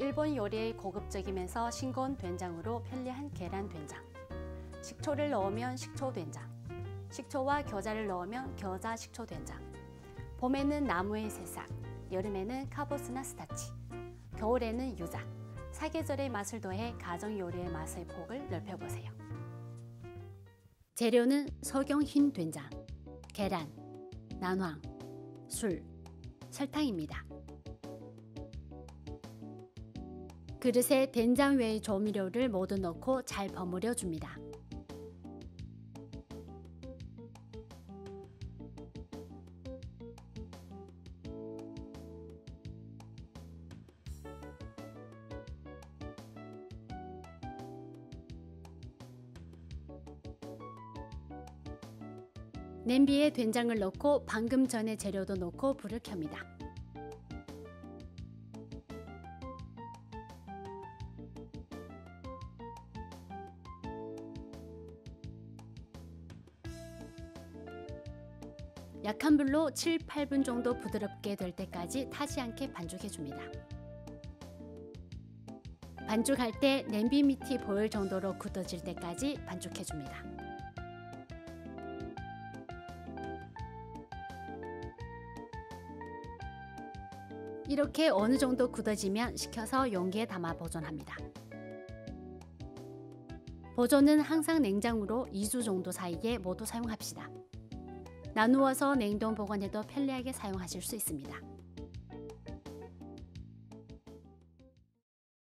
일본 요리의 고급적이면서 싱거운 된장으로 편리한 계란 된장. 식초를 넣으면 식초 된장. 식초와 겨자를 넣으면 겨자 식초 된장. 봄에는 나무의 새싹, 여름에는 카보스나 스타치, 겨울에는 유자. 사계절의 맛을 더해 가정 요리의 맛의 폭을 넓혀보세요. 재료는 석영 흰 된장, 계란, 난황, 술, 설탕입니다. 그릇에 된장 외의 조미료를 모두 넣고 잘 버무려 줍니다. 냄비에 된장을 넣고 방금 전에 재료도 넣고 불을 켭니다. 약한 불로 7, 8분 정도 부드럽게 될 때까지 타지 않게 반죽해 줍니다. 반죽할 때 냄비 밑이 보일 정도로 굳어질 때까지 반죽해 줍니다. 이렇게 어느 정도 굳어지면 식혀서 용기에 담아 보존합니다. 보존은 항상 냉장으로 2주 정도 사이에 모두 사용합시다. 나누어서 냉동 보관해도 편리하게 사용하실 수 있습니다.